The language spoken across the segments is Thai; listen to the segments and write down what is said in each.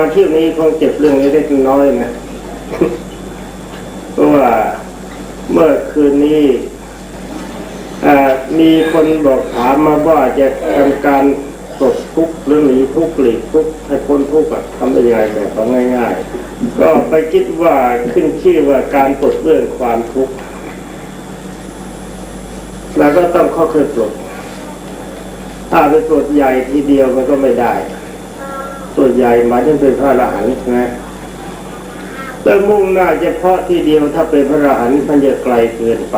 มาเที่ยวนี้คงเจ็บเรื่องนี้เล็กน้อยนะเพราะว่าเมื่อคืนนี้มีคนบอกถามมาว่าจะทำการปลดทุกข์หรือหนีทุกข์หลีกทุกข์ให้พ้นทุกข์อะทำได้ยังไงแบบง่ายๆ ก็ไปคิดว่าขึ้นชื่อว่าการปลดเรื่องความทุกข์เราก็ต้องค่อยปลดถ้าไปปลดใหญ่ทีเดียวมันก็ไม่ได้ ปลดใหญ่หมายถึงเป็นพระอรหันต์ใช่ไหมแล้วมุ่งหน้าเฉพาะที่เดียวถ้าเป็นพระอรหันต์มันจะไกลเกินไป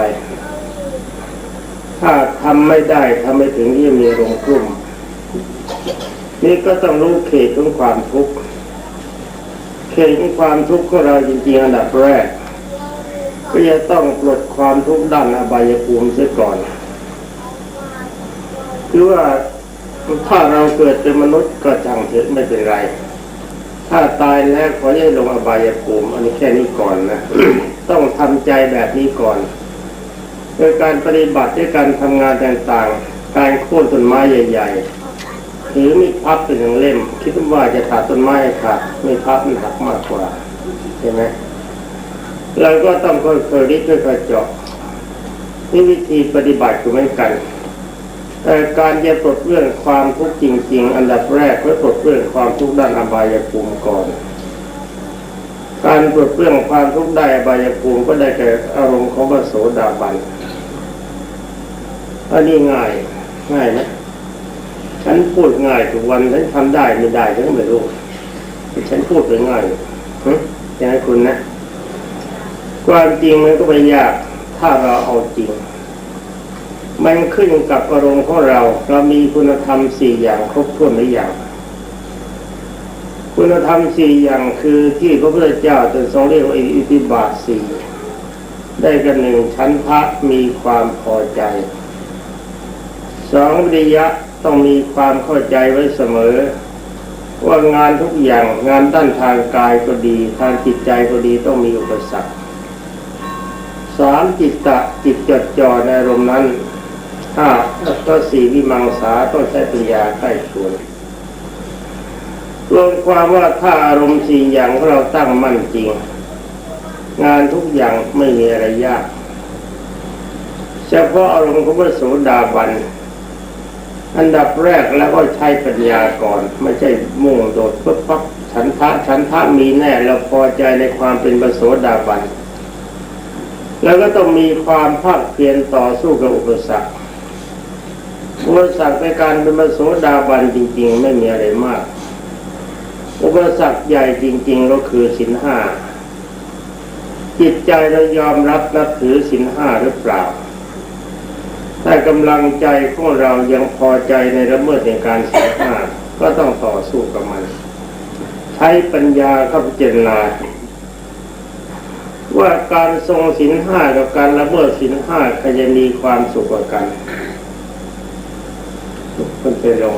ถ้าทำไม่ได้ทำไม่ถึงที่มีลงค์กลุ่มนี่ก็ต้องรู้เขตของความทุกข์เขตของความทุกข์ของเราจริงๆอันดับแรกก็จะต้องปลดความทุกข์ด้านอบายภูมิเสียก่อน คือว่า ถ้าเราเกิดเป็นมนุษย์ก็จังเถอะไม่เป็นไร ถ้าตายแล้วขอให้ลงอบายภูมิอันนี้แค่นี้ก่อนนะ ต้องทำใจแบบนี้ก่อน โดยการปฏิบัติด้วยการทำงานต่างๆ การโค่นต้นไม้ใหญ่ๆถือมีพับเป็นหนึ่งเล่ม คิดว่าจะตัดต้นไม้ขาดม่พับมันหักมากกว่าใช่ไหมเราก็ต้องค่อยๆริดค่อยๆเจาะนี่วิธีปฏิบัติคือเหมือนกัน แต่การจะปลดเรื่องความทุกข์จริง ๆ อันดับแรกเพื่อปลดเรื่องความทุกข์ด้านอบายภูมิก่อน การปลดเรื่องความทุกข์ได้อบายภูมิก็ได้แก่อารมณ์ของพระโสดาบันอันนี้ง่ายง่ายนะฉันพูดง่ายทุกวันฉันทำได้ไม่ได้ฉันไม่รู้ฉันพูดไปง่ายหึอย่างนั้นคุณนะ ความจริงมันก็ไม่ยาก ถ้าเราเอาจริง มันขึ้นกับอารมณ์ของเรา เรามีคุณธรรมสี่อย่างครบถ้วนหรือยังคุณธรรมสี่อย่างคือที่พระพุทธเจ้าตรัสทรงเรียกว่าอิทธิบาทสี่ได้กันหนึ่งชั้นพระมีความพอใจสองวิริยะต้องมีความเข้าใจไว้เสมอ ว่างานทุกอย่างงานด้านทางกายก็ดี ทางจิตใจก็ดีต้องมีอุปสรรคสามจิตตะจิตจดจ่อในอารมณ์นั้น ห้าแล้วก็สี่วิมังสาต้องใช้ปัญญาใกล้ชวนรวมความว่าถ้าอารมณ์สี่อย่างของเราตั้งมั่นจริง งานทุกอย่างไม่มีอะไรยาก เฉพาะอารมณ์ของพระโสดาบัน อันดับแรกแล้วก็ใช้ปัญญาก่อน ไม่ใช่มุ่งโดดปุ๊บปั๊บฉันทะฉันทะมีแน่เราพอใจในความเป็นพระโสดาบัน แล้วก็ต้องมีความภาคเพียรต่อสู้กับอุปสรรค อุปสรรคในการเป็นพระโสดาบันจริง ๆ ไม่มีอะไรมาก อุปสรรคใหญ่จริง ๆ ก็คือสินห้าจิตใจเรายอมรับนับถือสินห้าหรือเปล่าถ้ากำลังใจของเรายังพอใจในระเมิดในการสินห้าก็ต้องต่อสู้กับมัน ใช้ปัญญาเข้าพิจารณาว่าการทรงสินห้ากับการละเมิดสินห้าใครจะมีความสุขกว่ากัน คนเป็นลง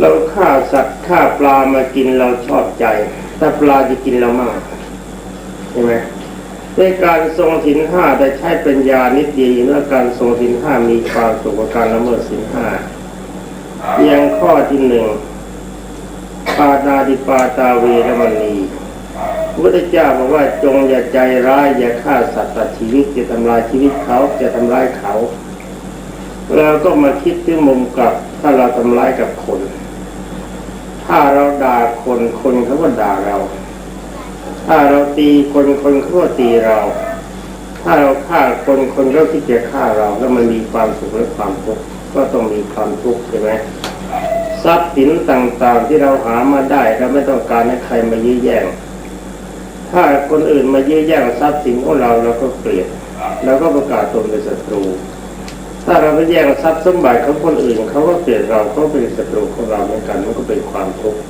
เราฆ่าสัตว์ฆ่าปลามากินเราชอบใจถ้าปลาจะกินเรามากใช่ไหมในการทรงสินห้าได้ใช้ปัญญานิดเดียวเมื่อการทรงสินห้ามีความสุขกว่าการละเมิดสินห้าอย่างข้อที่หนึ่งปาตาดิปาตาเวรมณีพระพุทธเจ้าบอกว่าจงอย่าใจร้ายอย่าฆ่าสัตว์ตัดชีวิตจะทำลายชีวิตเขาจะทำลายเขา เราก็มาคิดถึงมุมกลับ ถ้าเราทำร้ายกับคน ถ้าเราด่าคนคนเขาก็ด่าเรา ถ้าเราตีคนคนเขาก็ตีเรา ถ้าเราฆ่าคนคนก็คิดจะฆ่าเรา แล้วมันมีความสุขและความทุกข์ก็ต้องมีความทุกข์ใช่ไหมทรัพย์สินต่างๆที่เราหามาได้เราไม่ต้องการให้ใครมายื้อแย่ง ถ้าคนอื่นมายื้อแย่งทรัพย์สินของเราเราก็เกลียดเราก็ประกาศตนเป็นศัตรู ถ้าเราไปแย่งทรัพย์สมบัติของคนอื่นเขาก็เกลียดเราเขาเป็นศัตรูของเราเหมือนกันมันก็เป็นความทุกข์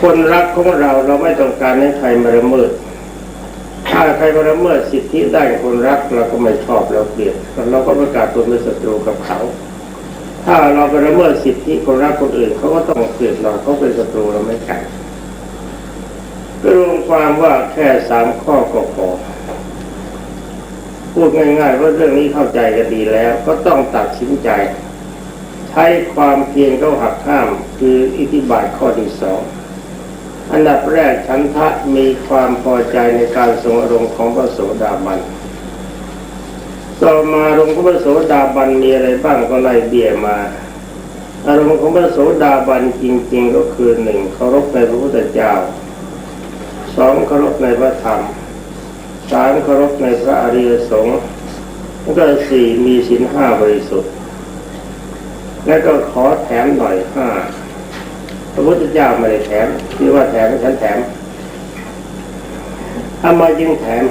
คนรักของเราเราไม่ต้องการให้ใครมาละเมิดถ้าใครมาละเมิดสิทธิได้คนรักเราก็ไม่ชอบเราเกลียดเราก็ประกาศตนเป็นศัตรูกับเขา ถ้าเราไปละเมิดสิทธิคนรักคนอื่นเขาก็ต้องเกลียดเราเขาเป็นศัตรูเราไม่กันก็รวมความว่าแค่สามข้อก็พอ พูดง่ายๆว่าเรื่องนี้เข้าใจกันดีแล้ว ก็ต้องตัดสินใจ ใช้ความเพียรเข้าหักห้าม คืออิทธิบาทข้อที่สองอันดับแรกฉันทะมีความพอใจในการทรงอารมณ์ของพระโสดาบันต่อมาอารมณ์ของพระโสดาบันมีอะไรบ้างก็ไล่เบี่ยมา อารมณ์ของพระโสดาบันจริง ๆ ก็คือหนึ่งเคารพในพระพุทธเจ้าสองเคารพในพระธรรม สามเคารพในพระอริยสงฆ์แล้วก็สี่มีศีลห้าบริสุทธิ์ แล้วก็ขอแถมหน่อยห้าพระพุทธเจ้าไม่ได้แถมที่ว่าแถมฉันแถมทำไมจึงแถม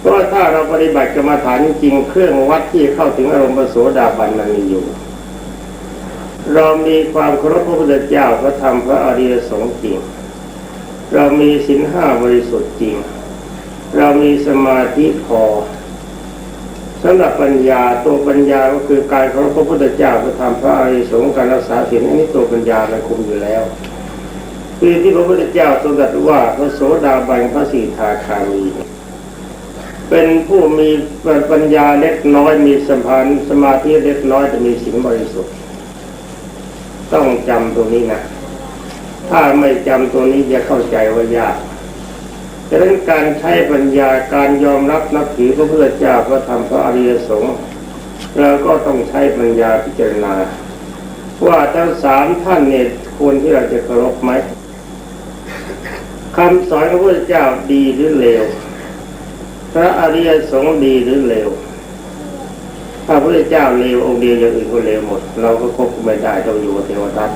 เพราะถ้าเราปฏิบัติกรรมฐานจริงเครื่องวัดที่เข้าถึงอารมณ์พระโสดาบันมันมีอยู่ เรามีความเคารพพระพุทธเจ้าพระธรรมพระอริยสงฆ์จริง เรามีศีลห้าบริสุทธิ์จริง เรามีสมาธิพอสำหรับปัญญาตัวปัญญาก็คือการเคารพระพุทธเจ้าพระธรรมพระอริยสงฆ์การรักษาศีลอันนี้ตัวปัญญามันคุมอยู่แล้วคือที่พระพุทธเจ้าทรงตรัสว่าพระโสดาบันพระสีทาคามี เป็นผู้มีปัญญาเล็กน้อยมีสัมพันธ์สมาธิเล็กน้อยจะมีสิ่งบริสุทธิ์ ต้องจำตรงนี้นะถ้าไม่จำตัวนี้จะเข้าใจว่ายาก ดังนั้นการใช้ปัญญาการยอมรับนับถือพระพุทธเจ้าพระธรรมพระอริยสงฆ์เราก็ต้องใช้ปัญญาพิจารณา ว่าทั้งสามท่านเนี่ยควรที่เราจะเคารพไหมคำสอนของพระพุทธเจ้าดีหรือเลวพระอริยสงฆ์ดีหรือเลวถ้าพระพุทธเจ้าเลวองค์เดียวอย่างอื่นก็เลวหมด เราก็ควบคุมไม่ได้ต้องอยู่เทวทัต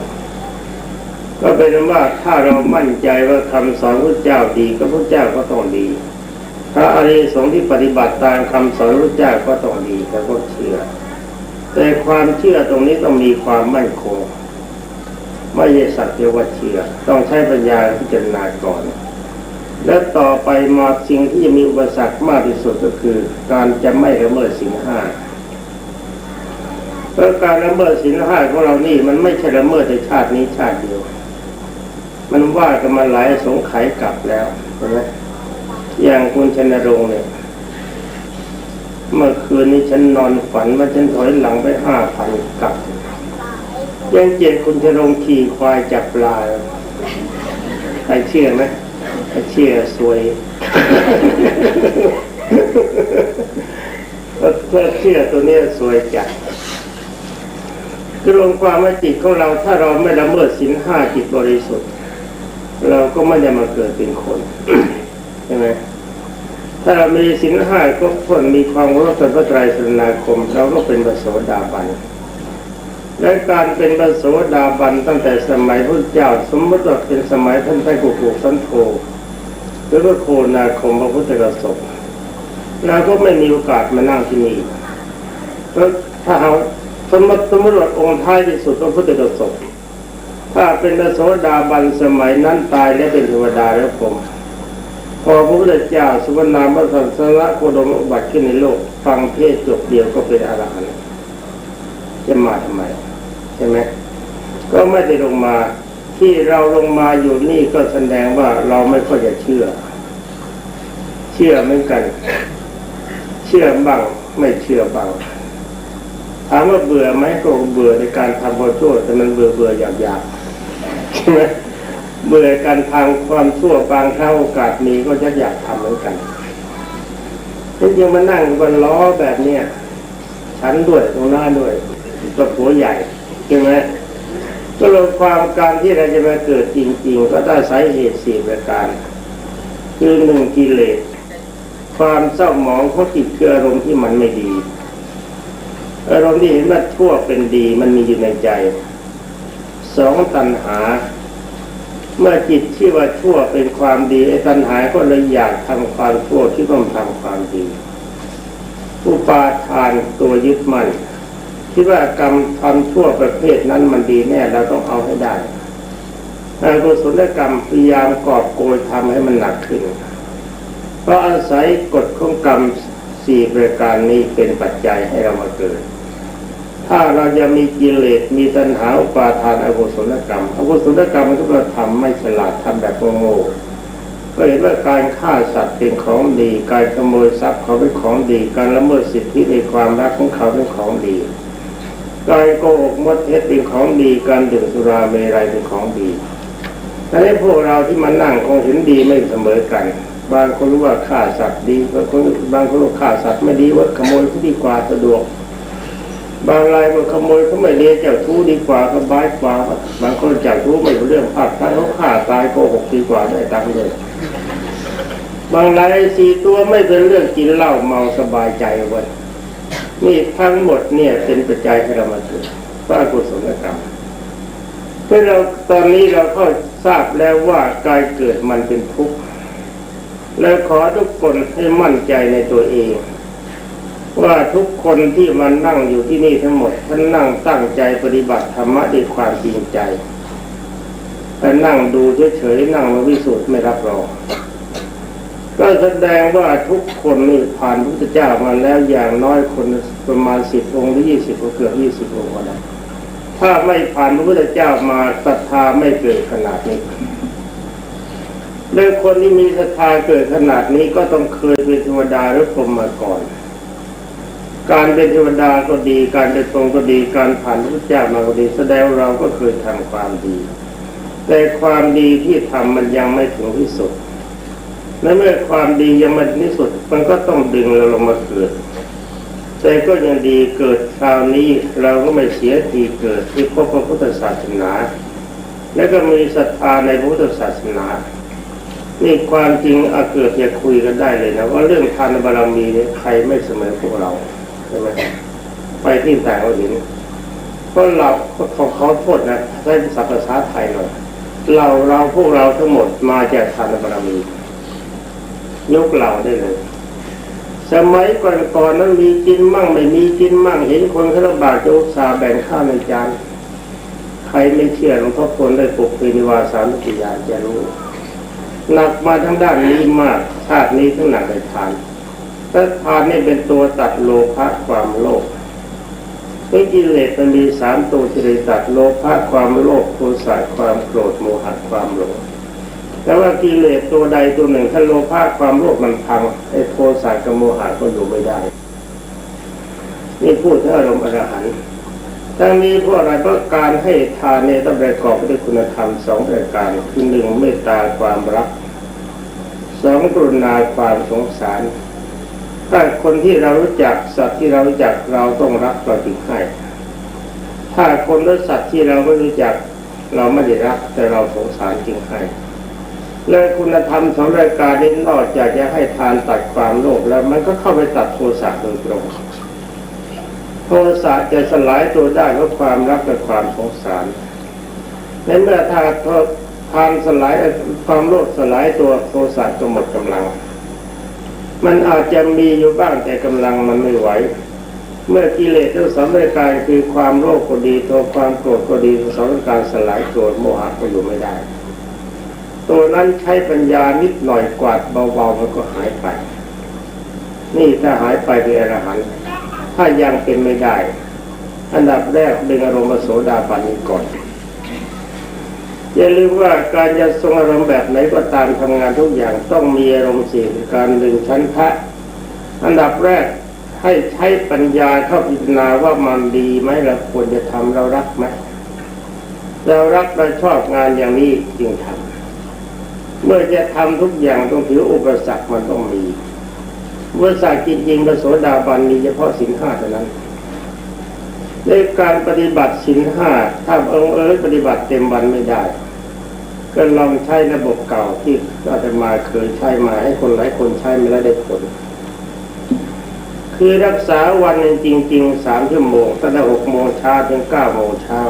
ก็เป็นว่าถ้าเรามั่นใจว่าคำสอนพระเจ้าดีก็พระเจ้าก็ต้องดีพระอริยสงฆ์ที่ปฏิบัติตามคำสอนพระเจ้าก็ต้องดีแล้วก็เชื่อ แต่ความเชื่อตรงนี้ต้องมีความมั่นคงไม่ใช่สักแต่ว่าเชื่อ ต้องใช้ปัญญาพิจารณาก่อน และต่อไปมาสิ่งที่จะมีอุปสรรคมากที่สุดก็คือ การจะไม่ละเมิดสิ่งห้าเพราะการละเมิดศีลห้าของเรานี่มันไม่ใช่ละเมิดในชาตินี้ชาติเดียว มันว่ากันมาหลายสงไขยกลับแล้วใช่ไหมอย่างคุณชนรงค์เนี่ย เมื่อคืนนี้ฉันนอนฝันว่าฉันถอยหลังไปห้าพันกลับยังเจ็ดคุณชนรงค์ขี่ควายจับปลาใครเชื่อไหมใครเชื่อสวยถ้าเชื่อตัวเนี้ยสวยจัดคือรวมความว่าจิตของเราถ้าเราไม่ละเมิดศีลห้าจิตบริสุทธิ์ เราก็ไม่ได้มาเกิดเป็นคนใช่ไหมถ้าเรามีศีลห้าก็พ้นมีความรู้ต่อพระไตรสรณาคมเราก็เป็นพระโสดาบันและการเป็นพระโสดาบันตั้งแต่สมัยพระเจ้าสมมติว่าเป็นสมัยท่านไตรกุกุสันโธหรือว่าโคนาคมพระพุทธกสบเราก็ไม่มีโอกาสมานั่งที่นี่เพราะถ้าเราสมมติสมมติว่าองค์ท้ายที่สุดพระพุทธกสบ ถ้าเป็นพระโสดาบันสมัยนั้นตายแล้วเป็นเทวดาแล้วผมพอพระพุทธเจ้าสุวรรณามสันสระโคดมอุบัติขึ้นในโลก ฟังเทศจบเดียวก็เป็นอรหันต์จะมาทำไม ใช่ไหมก็ไม่ได้ลงมาที่เราลงมาอยู่นี่ก็แสดงว่าเราไม่ค่อยจะเชื่อ เชื่อเหมือนกัน เชื่อบ้างไม่เชื่อบ้างถามว่าเบื่อไหมก็เบื่อในการทำความชั่วแต่มันเบื่อเบื่ออยากอยาก ช่ไหมเบื่อการทางความชั่วบางครั้งโอกาสมีก็จะอยากทำเหมือนกันที่ยังมานั่งบนล้อแบบเนี้ยชั้นด้วยตรงหน้าด้วยตัวหัวใหญ่ใช่ไหมก็ลงความการที่เราจะมาเกิดจริง ๆ ก็ได้สาเหตุสี่ประการ คือหนึ่งกิเลสความเศร้าหมองของจิตคืออารมณ์ที่มันไม่ดี อารมณ์ที่เห็นว่าชั่วเป็นดีมันมีอยู่ในใจสองตัณหา เมื่อจิตที่ว่าชั่วเป็นความดีไอ้ตัณหาก็เลยอยากทำความชั่วที่ต้องทำความดีอุปาทานตัวยึดมั่นคิดว่ากรรมทำชั่วประเภทนั้นมันดีแน่เราต้องเอาให้ได้อกุศลกรรมพยายามกอบโกยทำให้มันหนักขึ้น เพราะอาศัยกฎของกรรมสี่ประการนี้เป็นปัจจัยให้เรามาเกิด ถ้าเราจะมีกิเลสมีตัณหาอุปาทานอกุศลกรรมอกุศลกรรมมันก็เราทำไม่ฉลาดทำแบบโง่ก็เห็นว่าการฆ่าสัตว์เป็นของดี การขโมยทรัพย์เขาเป็นของดี การละเมิดสิทธิในความรักของเขาเป็นของดีการโกหกมดเท็จเป็นของดี การดื่มสุราเมรัยเป็นของดีแต่ให้พวกเราที่มานั่งคงเห็นดีไม่เสมอกัน บางคนรู้ว่าฆ่าสัตว์ดีบางคนบางคนรู้ฆ่าสัตว์ไม่ดีว่าขโมยที่ดีกว่าสะดวก บางรายว่าขโมยเขาไม่เลี้ยงจ้าทู้ดีกว่าสบายกว่าบางคนจ้าทู้ไม่รู้เรื่องภาคท้ายเขาฆ่าตายโกหกดีกว่าได้ตังค์เลยบางรายสี่ตัวไม่เป็นเรื่องกินเหล้าเมาสบายใจเว้ยนี่ทั้งหมดเนี่ยเป็นปัจจัยให้เรามาถึงพระกุศลกรรมเมื่อเราตอนนี้เราก็ทราบแล้วว่าการเกิดมันเป็นทุกข์และขอทุกคนให้มั่นใจในตัวเอง ว่าทุกคนที่มันนั่งอยู่ที่นี่ทั้งหมดท่านนั่งตั้งใจปฏิบัติธรรมะด้วยความจริงใจแต่นั่งดูเฉยๆนั่งมาวิสุทธ์ไม่รับรองก็แสดงว่าทุกคนนี่ผ่านพระพุทธเจ้ามาแล้วอย่างน้อยคนประมาณสิบองค์หรือยี่สิบเกือบยี่สิบองค์ก็ได้ถ้าไม่ผ่านพระพุทธเจ้ามาศรัทธาไม่เกิดขนาดนี้และคนที่มีศรัทธาเกิดขนาดนี้ก็ต้องเคยเป็นเทวดาหรือพรหมมาก่อน การเป็นเทวดาก็ดี การเป็นพรหมก็ดี การผ่านพระเจ้ามาก็ดี แสดงเราก็เคยทำความดี แต่ความดีที่ทำมันยังไม่ถึงที่สุดและเมื่อความดียังไม่ถึงที่สุด มันก็ต้องดึงเราลงมาเกิด แต่ก็ยังดีเกิดคราวนี้เราก็ไม่เสียทีเกิดที่พบพระพุทธศาสนา และก็มีศรัทธาในพระพุทธศาสนานี่ความจริงอาเกิดจะคุยกันได้เลยนะว่าเรื่องทานบารมีเนี่ยใครไม่เสมอพวกเรา ไหมไปที่ต่เราเห็นเพราะเราเขาเขาโทษนะใช้ภาษาภาษาไทยหน่อยเราเราพวกเราทั้งหมดมาจากทานบารมียกเราได้เลย สมัยก่อนๆนั้นมีกินมั่งไม่มีกินมั่งเห็นคนเขาลำบากจะอุตส่าห์แบ่งข้าวในจานใครไม่เชื่อหลวงพ่อพลได้ปลุกปีนิวาสามปิยาจะรู้หนักมาทั้งด้านนี้มากชาตินี้ทั้งหนักในทาน แต่ทานนี่เป็นตัวตัดโลภะความโลภเพราะกิเลสมันมีสามตัวที่เลยตัดโลภะความโลภโทสะความโกรธโมหะความหลงแต่ว่ากิเลสตัวใดตัวหนึ่งถ้าโลภะความโลภมันพังไอ้โทสะกับโมหะก็อยู่ไม่ได้ นี่พูดถึงอารมณ์อรหันต์ทั้งนี้เพราะอะไรเพราะการให้ทานเนี่ยต้องประกอบด้วยคุณธรรมสองประการคือหนึ่งเมตตาความรักสองกรุณาความสงสาร ถ้าคนที่เรารู้จักสัตว์ที่เรารู้จักเราต้องรักเราจึงให้ ถ้าคนหรือสัตว์ที่เราไม่รู้จักเราไม่ได้รัก แต่เราสงสารจึงให้และคุณธรรมสองรายการนี้นอกจากจะให้ทานตัดความโลภแล้วมันก็เข้าไปตัดโทสะโดยตรงโทสะจะสลายตัวได้เพราะความรักและความสงสารในเมื่อถ้าทานสลายความโลภสลายตัวโทสะก็หมดกำลัง มันอาจจะมีอยู่บ้างแต่กำลังมันไม่ไหว เมื่อกิเลสทั้งสองรายการคือความโลภก็ดีตัวความโกรธก็ดีทั้งสองรายการสลายตัวโมหะก็อยู่ไม่ได้ ตัวนั้นใช้ปัญญานิดหน่อยกวาดเบาๆมันก็หายไป นี่ถ้าหายไปเป็นอรหันต์ถ้ายังเป็นไม่ได้ อันดับแรกดึงอารมณ์โสดาบันก่อน อย่าลืมว่าการจะทรงอารมณ์แบบไหนก็ตามทำงานทุกอย่างต้องมีอารมณ์สี่การดึงชั้นพระอันดับแรกให้ใช้ปัญญาเข้าพิจารณาว่ามันดีไหมเราควรจะทำเรารักไหมเรารักเราชอบงานอย่างนี้จึงทำเมื่อจะทำทุกอย่างต้องถืออุปสรรคมันต้องมีอุปสรรคจริงๆพระโสดาบันมีเฉพาะสินห้าเท่านั้นในการปฏิบัติสินห้าถ้าองค์เอ๋ยปฏิบัติเต็มวันไม่ได้ ก็ลองใช้ระบบเก่าที่อาตมาเคยใช้มาให้คนหลายคนใช้มาแล้วได้ผล คือรักษาวันนึงจริงๆสามชั่วโมงตั้งแต่หกโมงเช้าถึงเก้าโมงเช้า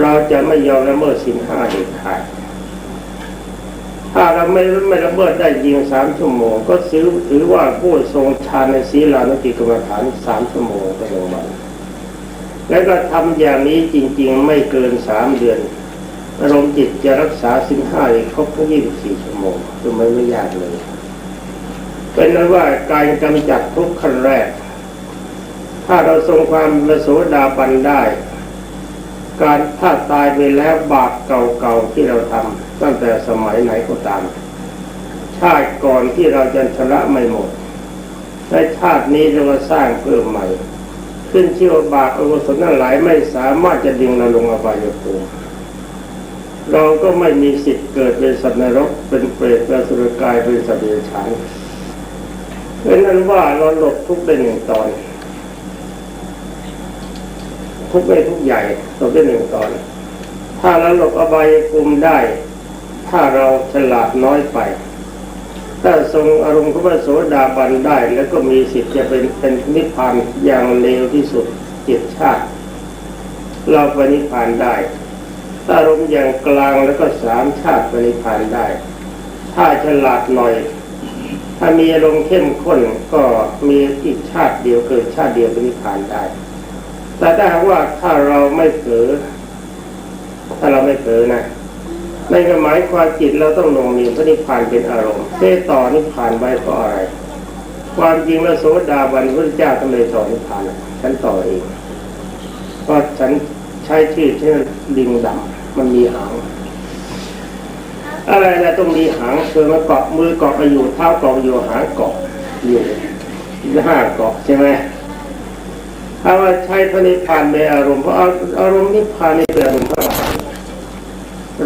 เราจะไม่ยอมละเมิดสินห้าเด็ดขาดถ้าเราไม่ไม่ละเมิดได้ยิงสามชั่วโมง ก็ถือถือว่าผู้ทรงฌานในศีลานุติกรรมฐานสามชั่วโมงต่อวันแล้วก็ทำอย่างนี้จริง ๆ ไม่เกินสามเดือน อารมณ์จิตจะรักษาสินห้าครบทั้งยี่สิบสี่ชั่วโมงก็ไมไม่ยากเลย เป็นนั้นว่าการกำจัดทุกข์ขั้นแรก ถ้าเราทรงความประโสดาบันได้ การถ้าตายไปแล้วบาปเก่าๆที่เราทำตั้งแต่สมัยไหนก็ตามชาติก่อนที่เราจะชำระไม่หมดในชาตินี้เราก็สร้างเพิ่มใหม่ ขึ้นเชื่อว่าบาปอกุศลทั้งหลายไม่สามารถจะดึงเราลงอบายภูมิ เราก็ไม่มีสิทธิ์เกิดเป็นสัตว์นรกเป็นเปรตเป็นสุรกายเป็นสัตว์เดรัจฉานเพราะนั้นว่าเราหลบทุกข์ได้หนึ่งตอน ทุกข์ไม่ทุกใหญ่หลบได้หนึ่งตอน ถ้าเราหลบอบายภูมิได้ ถ้าเราฉลาดน้อยไป ถ้าทรงอารมณ์ของพระโสดาบันได้ แล้วก็มีสิทธิ์จะเป็นเป็นนิพพานอย่างเร็วที่สุดเจ็ดชาติ เราไปนิพพานได้ อารมณ์อย่างกลางแล้วก็สามชาติไปนิพานได้ ถ้าฉลาดหน่อย ถ้ามีอารมณ์เข้มข้นก็มีอีกชาติเดียวเกิดชาติเดียวไปนิพานได้ แต่ถ้าว่าถ้าเราไม่เผลอถ้าเราไม่เผลอนะในกหมายความจิตเราต้องลงมีพระนิพพานเป็นอารมณ์เทต่อนิพพานไว้เพราะอะไร ความจริงแล้วโสดาบันพระเจ้าก็เลยต่อนิพพานฉันต่อเองเพราะฉันใช้ชื่อเช่นลิงดำ มันมีหางอะไรนะต้องมีหางเธอมาเกาะมือเกาะไปอยู่เท้าเกาะอยู่หางเกาะอยู่ห้าเกาะใช่ไหมถ้าว่าใช้พระนิพพานในอารมณ์เพราะอารมณ์นิพพานในเป็นอารมณ์พระอรหันต์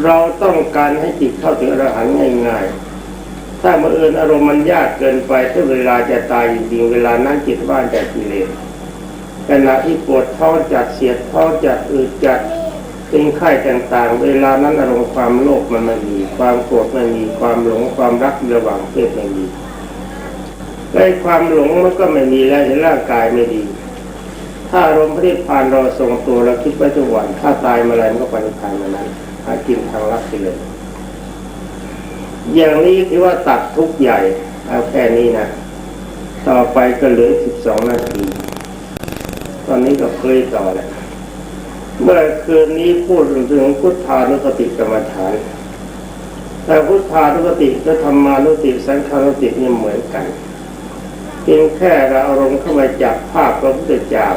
เราต้องการให้จิตเข้าถึงอรหันต์ง่ายๆ ถ้ามาเอิญอารมณ์มันยากเกินไปถ้าเวลาจะตายจริงเวลานั้นจิตว่างจากกิเลสขณะที่ปวดท้องจัดเสียดท้องจัดอืดจัด เป็นไข้ต่างๆ เวลานั้นอารมณ์ความโลภมันไม่มี ความโกรธไม่มี ความหลงความรักระหว่างเพศไม่มีและความหลงมันก็ไม่มีแล้วเห็นร่างกายไม่ดี ถ้าอารมณ์พระนิพพานราทรงตัวเราคิดไว้ทุกวันถ้าตายมาอะไรมันก็ไปนิพพานมานั้นหากินทางลัดไปเลยอย่างนี้ที่ว่าตัดทุกใหญ่เอาแค่นี้นะ ต่อไปก็เหลือสิบสองนาที ตอนนี้ก็เคยต่อแหละ เมื่อคืนนี้พูดถึงพุทธานุสติกรรมฐาน แต่พุทธานุสติก็ธรรมานุสติสังขานุสตินี่เหมือนกัน เพียงแค่เราอารมณ์เข้ามาจับภาพพระพุทธเจ้า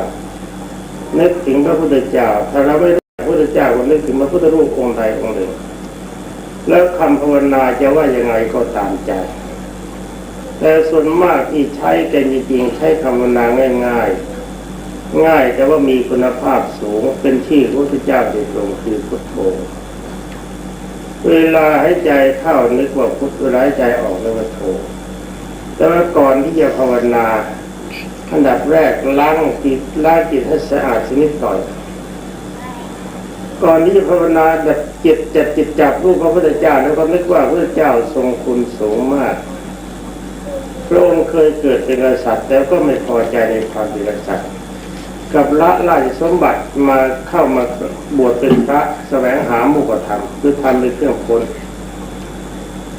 นึกถึงพระพุทธเจ้า ถ้าเราไม่รู้พระพุทธเจ้าก็นึกถึงพระพุทธรูปองค์ใดองค์หนึ่ง แล้วคำภาวนาจะว่ายังไงก็ตามใจ แต่ส่วนมากที่ใช้กันจริงๆใช้คำภาวนาง่าย ๆ ง่ายแต่ว่ามีคุณภาพสูงเป็นที่พระพุทธเจ้าโดยตรงคือพุทโธเวลาให้ใจเข้านึกว่าพุทเวลาให้ใจออกนึกว่าโธแต่ว่าก่อนที่จะภาวนาอันดับแรกล้างจิตล้างจิตให้สะอาดชนิดก่อนก่อนที่จะภาวนาจับจิตจัดจิตจับรูปพระพุทธเจ้าแล้วก็นึกว่าพระพุทธเจ้าทรงคุณสูงมากพระองค์เคยเกิดเป็นกษัตริย์แต่ก็ไม่พอใจในความเป็นกษัตริย์ กับละราชสมบัติมาเข้ามาบวชเป็นพระแสวงหามุกธรรมคือทำเป็นเครื่องพ้น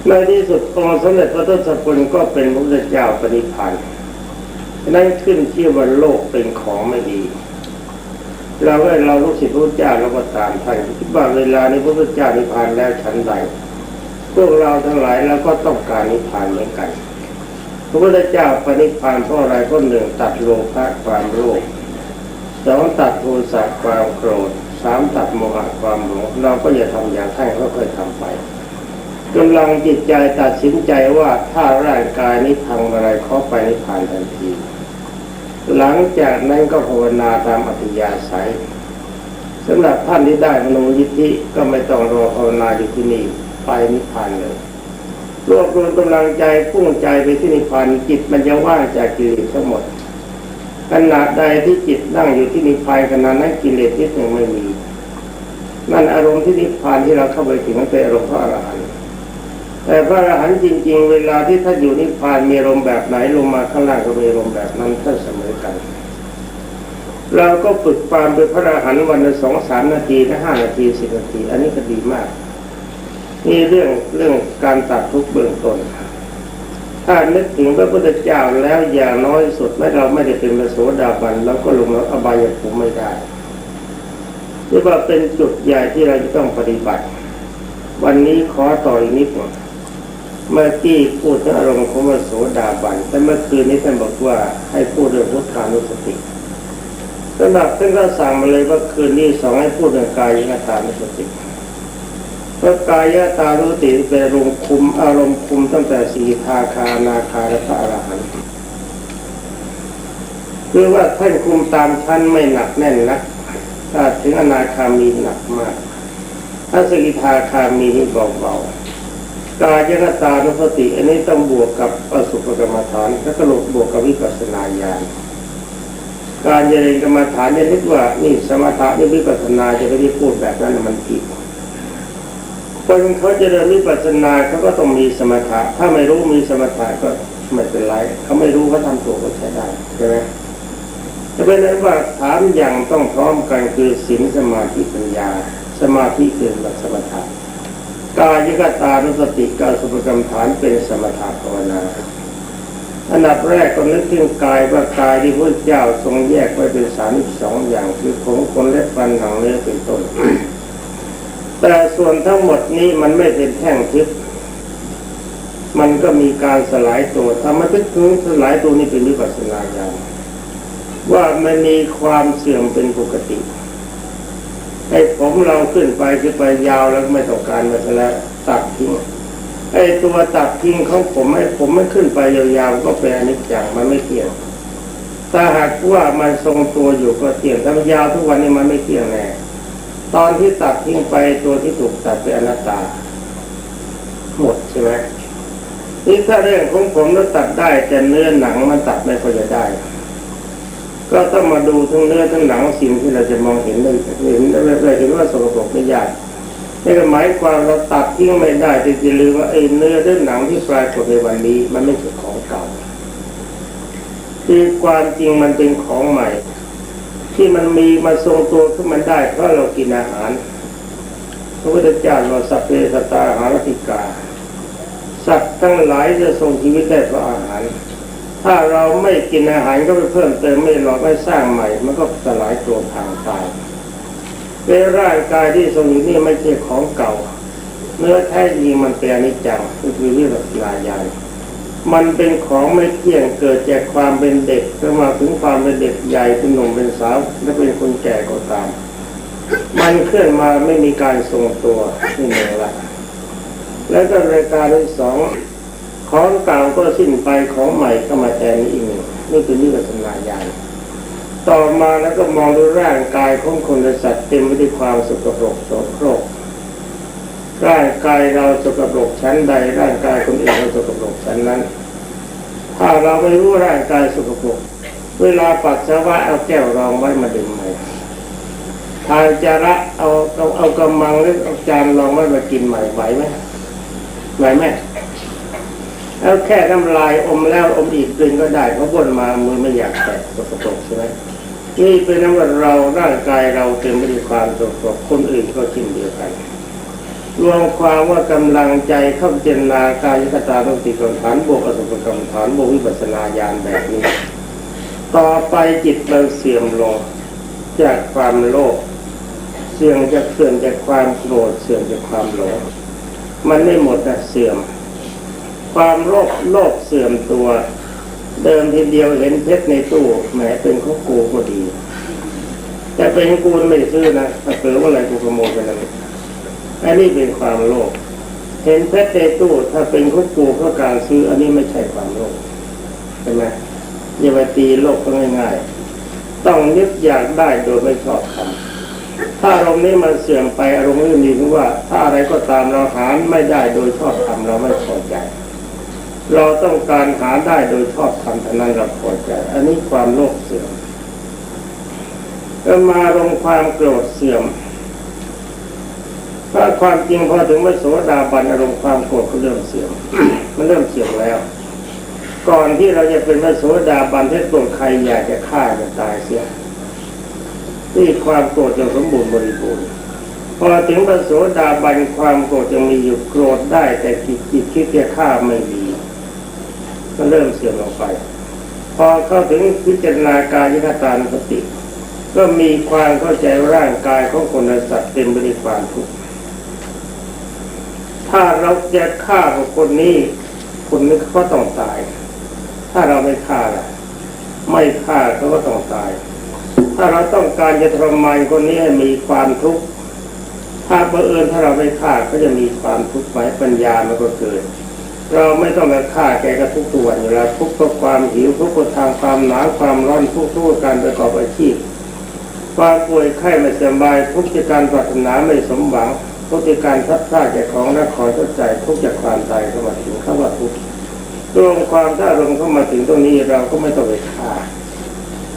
ในที่สุดองค์สมเด็จพระทศพลก็เป็นพระพุทธเจ้าปณิพันธ์นั่นขึ้นที่ว่าโลกเป็นของไม่ดี เราก็เราลูกศิษย์พระพุทธเจ้าเราก็ตามท่านคิดว่าเวลาในพระพุทธเจ้านิพพานแล้วฉันใดพวกเราทั้งหลายเราก็ต้องการนิพพานเหมือนกัน พระพุทธเจ้าปณิพานเพราะอะไรก็หนึ่งตัดโลภะความโลภ สองตัดโทสะความโกรธสามตัดโมหะความหลงเราก็อย่าทำอย่างท่านก็เคยทำไปกำลังจิตใจตัดสินใจว่าถ้าร่างกายนี้พังอะไรเข้าไปนิพพานทันที หลังจากนั้นก็ภาวนาตามอัธยาศัยสำหรับท่านที่ได้มโนยิทธิก็ไม่ต้องรอภาวนาอยู่ที่นี่ไปนิพพานเลยรวบรวมกำลังใจพุ่งใจไปที่นิพพานจิตมันจะว่างจากกิเลสทั้งหมด ขณะใดที่จิตนั่งอยู่ที่นิพพานขณะนั้นกิเลสที่ยังไม่มีนั่นอารมณ์ที่นิพพานที่เราเข้าไปถึงมันเป็นอารมณ์พระอรหันต์แต่พระอรหันต์จริง ๆ เวลาที่ท่านอยู่นิพพานมีอารมณ์แบบไหนลงมาข้างล่างก็มีอารมณ์แบบนั้นท่านเสมอกัน เราก็ฝึกความเป็นพระอรหันต์วันละสองสามนาทีนะห้านาทีสิบนาที อันนี้ก็ดีมากนี่เรื่องเรื่องการตัดทุกเบื้องต้น ถ้านึกถึงพระพุทธเจ้าแล้วอย่างน้อยสุดแม้เราไม่ได้เป็นพระโสดาบันเราก็ลงอบายภูมิไม่ได้หรือว่าเป็นจุดใหญ่ที่เราจะต้องปฏิบัติ วันนี้ขอต่ออีกนิดหนึ่งเมื่อกี้พูดถึงอารมณ์ของพระโสดาบันแต่เมื่อคืนนี้ท่านบอกว่าให้พูดเรื่องพุทธานุสติสำหรับท่านก็สั่งมาเลยว่าคืนนี้สองให้พูดเรื่องกายยตานุสติ พระกายตารุติเป็นรมคุมอารมณ์คุมตั้งแต่สีทาคานาคาและพระอรหันต์คือว่าท่านคุมตามชั้นไม่หนักแน่นนะถ้าถึงอนาคามีหนักมากถ้าสกิทาคามีนี่เบาๆกายกตานุสติ อันนี้ต้องบวกกับอสุภกรรมฐานแล้วก็ลบวกกับวิปัสสนาญาณการเจริญกรรมฐานจะนึกว่านี่สมถะนี่วิปัสสนาจะไม่ได้พูดแบบนั้นมันผิด คนเขาจะเริญวิปัสสนาเขาก็ต้องมีสมถะถ้าไม่รู้มีสมถะก็ไม่เป็นไรเขาไม่รู้เขาทำตัวก็ใช้ได้ใช่ไหมจะเป็นนั้นว่าถามอย่างต้องพร้อมกันคือศีลสมาธิปัญญา สมาธิเกินกับสมถะกายกตานุสติการสุภกรรมฐานเป็นสมถะภาวนาอันดับแรกก็นึกถึงกายว่ากายที่พระเจ้าทรงแยกไว้เป็นสามสองอย่างคือผมคนและฟันหนังเนื้อเป็นต้น แต่ส่วนทั้งหมดนี้มันไม่เป็นแท่งทิพย์มันก็มีการสลายตัวถ้ามันถึงสลายตัวนี้เป็นวิปัสสนาญาณว่ามันมีความเสื่อมเป็นปกติไอ้ผมเราขึ้นไปขึ้นไปยาวแล้วไม่ต้องการมาแล้วตัดทิ้งไอ้ตัวตัดทิ้งของผมให้ผมไม่ขึ้นไปยาวๆก็เป็นอนิจจังมันไม่เที่ยงถ้าหากว่ามันทรงตัวอยู่ก็เที่ยงถ้ายาวทุกวันนี้มันไม่เที่ยงแน่ ตอนที่ตัดทิ้งไปตัวที่ถูกตัดเป็นอนัตตา หมดใช่ไหมนี่ถ้าเรื่องของผมแล้วตัดได้แต่เนื้อหนังมันตัดไม่ค่อยจะได้ ก็ต้องมาดูทั้งเนื้อทั้งหนังสิ่งที่เราจะมองเห็นได้เห็นได้เห็นว่าสกปรกไม่ยากนี่หมายความเราตัดทิ้งไม่ได้แต่จะลืมว่าไอ้เนื้อเรื่องหนังที่ปรากฏในวันนี้ มันไม่ใช่ของเก่าคือความจริงมันเป็นของใหม่ ที่มันมีมาทรงตัวขึ้นมาได้เพราะเรากินอาหารพระพุทธเจ้าเราสัพเพสตาอาหารติกา สัตว์ทั้งหลายจะทรงชีวิตได้เพราะอาหาร ถ้าเราไม่กินอาหารก็ไปเพิ่มเติมไม่หลอกไม่สร้างใหม่ มันก็สลายตัวทางตายเป็นร่างกายที่ทรงอยู่นี่ไม่ใช่ของเก่า เนื้อแท้จริงมันเป็นอนิจจังคือวิปัสสนาญาณ มันเป็นของไม่เที่ยงเกิดจากความเป็นเด็กจนมาถึงความเป็นเด็กใหญ่เป็นหนุ่มเป็นสาวและเป็นคนแก่ก็ตาม มันเคลื่อนมาไม่มีการทรงตัวนี่หนึ่งละแล้วก็รายการที่สองของเก่าก็สิ้นไปของใหม่ก็มาแทนอีกหนึ่งนี่คือวิปัสสนญาณต่อมาแล้วก็มองดูร่างกายของคนและสัตว์เต็มไปด้วยความสกปรกโสโครก ร่างกายเราสกปรกชั้นใด ร่างกายคนอื่นเราสกปรกชั้นนั้น ถ้าเราไม่รู้ร่างกายสกปรกเวลาปัสสาวะเอาแก้วรองไว้มาดื่มใหม่ทานจาระเอาเอาเอากำมังหรือเอาจานรองไว้มากินใหม่ไหวไหมไหวไหมแล้วแค่น้ำลายอมแล้วอมอีกกลืนก็ได้เพราะบนมามือไม่อยากแตะสกปรกใช่ไหมนี่เป็นนว่าเราร่างกายเราเต็มไปด้วยความสกปรกคนอื่นก็เช่นเดียวกัน รวมความว่ากำลังใจเข้าเจรนากายกตาต้องติกรรมฐานบวกอสุภกรรมฐานบวกวิปัสนาญาณแบบนี้ ต่อไปจิตมันเสื่อมลงจากความโลภเสื่อมจากเสื่อมจากความโกรธเสื่อมจากความหลงมันไม่หมดนะเสื่อม ความโลภโลภเสื่อมตัว เดิมทีเดียวเห็นเพชรในตู้แหมเป็นของกูก็ดี แต่เป็นกูไม่ซื้อนะถ้าเกิดว่าอะไรกูขโมยไปแล้ว อันนี้เป็นความโลภเห็นเพชรในตู้ถ้าเป็นของกูเพราะการซื้อ อันนี้ไม่ใช่ความโลภใช่ไหมอย่าไปตีโลกก็ง่ายๆต้องยึดอยากได้โดยไม่ชอบคำถ้าอารมณ์นี้มันเสื่อมไปอารมณ์นี้มีคือว่า ถ้าอะไรก็ตามเราหาไม่ได้โดยชอบคำเราไม่พอใจ เราต้องการหาได้โดยชอบทำทันนั้นเราพอใจอันนี้ความโลภเสื่อมก็มาลงความโกรธเสื่อม ถ้าความจริงพอถึงไม่โสดาบันอารมณ์ความโกรธก็เริ่มเสื่อมมันเริ่มเสื่อมแล้ว ก่อนที่เราจะเป็นพระโสดาบันถ้าโกรธใครอยากจะฆ่าจะตายเสียนี่ความโกรธจะสมบูรณ์บริบูรณ์พอถึงพระโสดาบันความโกรธยังมีอยู่โกรธได้ แต่จิตจิตคิดจะฆ่าไม่มีก็เริ่มเสื่อมลงไป พอเข้าถึงพิจารณากายยตานสติ ก็มีความเข้าใจร่างกายของคนสัตว์เต็มไปด้วยความทุกข์ ถ้าเราจะฆ่าคนนี้ คนนี้ก็ต้องตาย ถ้าเราไม่ฆ่าล่ะ ไม่ฆ่าเขาก็ต้องตาย ถ้าเราต้องการจะทรมานคนนี้ให้มีความทุกข์ถ้าบังเอิญถ้าเราไม่ฆ่าก็จะมีความทุกข์ไปปัญญามันก็เกิด เราไม่ต้องมาฆ่าแกก็ทุกตัวอยู่แล้วทุกข์เพราะความหิวทุกข์เพราะทางความหนาวความร้อนทุกข์ทุกการประกอบอาชีพความป่วยไข้ไม่สบายทุกข์จากการปรารถนาไม่สมหวัง ทุกข์จาการพัดพลาดจากของและขอเข้าใจทุกจากความตายเข้ามาถึงเข้ามาทุกข์รวมความถ้าลมเข้ามาถึงตรงนี้เราก็ไม่ต้องไปฆ่า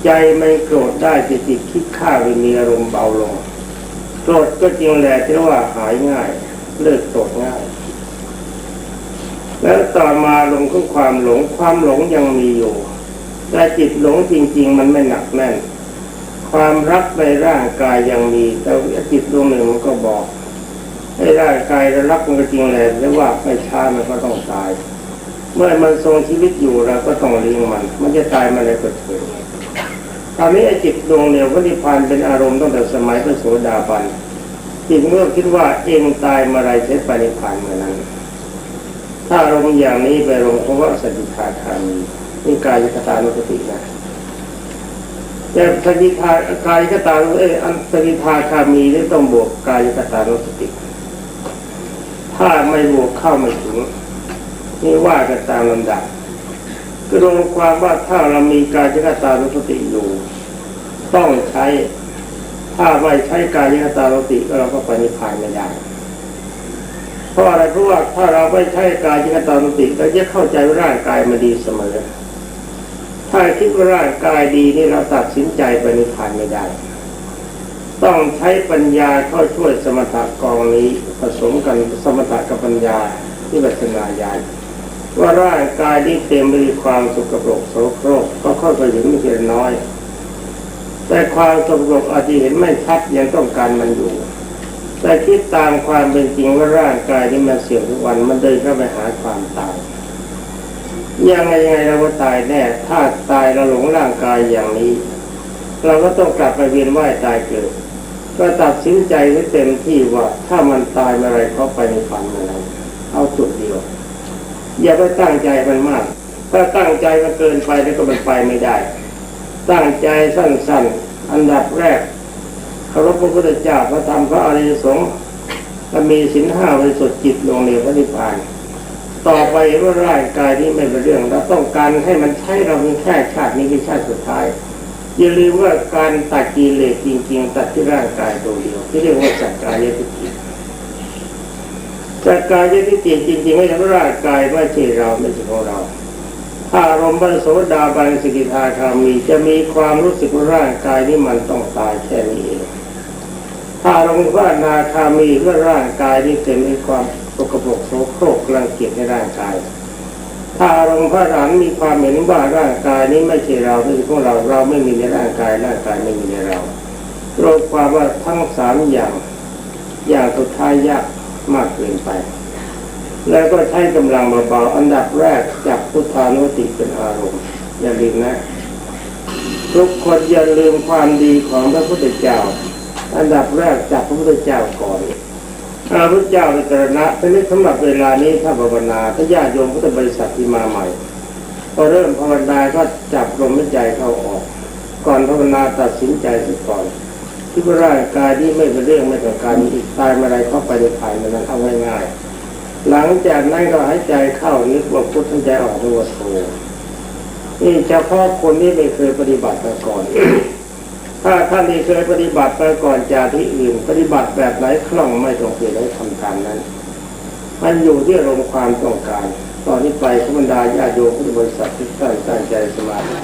ใจไม่โกรธได้จิตจิตคิดฆ่าไปมีอารมณ์เบาลงโกรธก็จริงแหละที่ว่าหายง่าย เลิกโกรธง่าย แล้วต่อมาลงของความหลงความหลงยังมีอยู่แต่จิตหลงจริง ๆ มันไม่หนักแน่น ความรักในร่างกายยังมี แต่จิตดวงหนึ่งมันก็บอก ให้ร่างกายรารักมันก็จริงแหละแต่ว่าไม่ช้ามันก็ต้องตาย เมื่อมันทรงชีวิตอยู่เราก็ต้องเลี้ยงมัน มันจะตายมาในก็เถิดตอนนี้ไอ้จิตดวงเดียวก็นิพพานเป็นอารมณ์ตั้งแต่สมัยพระโสดาบันจิตเมื่อคิดว่าเองตายเมื่อไรใช้ปณิพานเมื่อนั้น ถ้าอารมณ์อย่างนี้ไปลงเพราะว่าสติขาคามีนี่กายคตานุสตินะแต่สติขากายคตานุเอ้ยอันสติทาคามีนี่ต้องบวกกายคตานุสติ ถ้าไม่บวกเข้าไม่ถึงนี่ว่ากันตามลำดับคือรวมความว่าถ้าเรามีกายคตานุสติอยู่ ต้องใช้ถ้าไม่ใช้กายคตานุสติเราก็ปฏิพานไม่ได้เพราะอะไรเพราะว่าถ้าเราไม่ใช้กายคตานุสติเราจะเข้าใจว่าร่างกายมันดีเสมอ ถ้าคิดว่าร่างกายดีนี่เราตัดสินใจปฏิพานไม่ได้ ต้องใช้ปัญญาเข้าช่วยสมถะกองนี้ผสมกันสมถะกับปัญญาที่ปัญญาญาณว่าร่างกายนี้เต็มไปด้วยความสุขกระโปรกโสโครกก็เข้าไปถึงไม่เพียงน้อย แต่ความสกปรกอาจจะเห็นไม่ชัดยังต้องการมันอยู่ แต่คิดตามความเป็นจริงว่าร่างกายนี้มันเสื่อมทุกวันมันเดินเข้าไปหาความตายยังไงยังไงเราก็ตายแน่ ถ้าตายเราหลงร่างกายอย่างนี้ เราก็ต้องกลับไปเวียนว่ายตายเกิด ก็ตัดสินใจไว้เต็มที่ว่าถ้ามันตายเมื่อไรเขาไปในฝันเมื่อไรเอาจุดเดียว อย่าไปตั้งใจมันมาก ถ้าตั้งใจมันเกินไปแล้วก็มันไปไม่ได้ ตั้งใจสั้นๆ อันดับแรกเคารพพระพุทธเจ้าพระธรรมพระอริยสงฆ์และมีสินห้าบริสุทธิ์จิตลงในพระนิพพาน ต่อไปว่าร่างกายนี้ไม่เป็นเรื่องเราต้องการให้มันใช้เราเพียงแค่ชาตินี้เป็นชาติสุดท้าย อย่าลืมว่าการตัดกิเลสจริง ๆ ตัดที่ร่างกายตัวเดียวที่เรียกว่าสักกายทิฏฐิสักกายทิฏฐิจริงๆไม่ใช่ร่างกายไม่ใช่เราไม่ใช่ของเราถ้าอารมณ์พระโสดาบันสกิทาคามีจะมีความรู้สึกว่าร่างกายนี้มันต้องตายแค่นี้เองถ้าอารมณ์พระอนาคามีว่าร่างกายนี้เต็มด้วยความสกปรกโสโครกรังเกียจในร่างกาย ถ้าอารมณ์พระอรหันมีความเห็นว่าร่างกายนี้ไม่ใช่เราไม่ใช่ของเราเราไม่มีในร่างกายร่างกายไม่มีในเรารวมความว่าทั้งสามอย่างอย่างสุดท้ายยากมากเกินไป แล้วก็ใช้กำลังเบาๆอันดับแรกจับพุทธานุติเป็นอารมณ์ อย่าลืมนะ ทุกคนอย่าลืมความดีของพระพุทธเจ้า อันดับแรกจับพระพุทธเจ้าก่อน พระพุทธเจ้าในตระนะเป็นนิสสำหรับเวลานี้ถ้าภาวนาถ้าญาติโยมพุทธบริษัทที่มาใหม่พอเริ่มภาวนาก็จับลมหายใจเข้าออก ก่อนภาวนาตัดสินใจสียก่อนที่ร่างกายที่ไม่เป็นเรื่องไม่ต้องการอีกตายเมื่อไรเข้าไปในภายมันนั้นเอาง่ายๆหลังจากนั้นก็หายใจเข้านึกว่าพุทธใจออกนึกว่าโทนี่เฉพาะคนที่ไม่เคยปฏิบัติมาก่อน ถ้าท่านที่เคยปฏิบัติไปก่อนจากที่อื่น ปฏิบัติแบบไหนคล่องไม่ต้องเปลี่ยนให้ทำตามนั้น มันอยู่ที่ลมความต้องการ ตอนนี้ไปขบรรดาญาโยมพุทธบริษัทที่ตั้งใจสมาธิ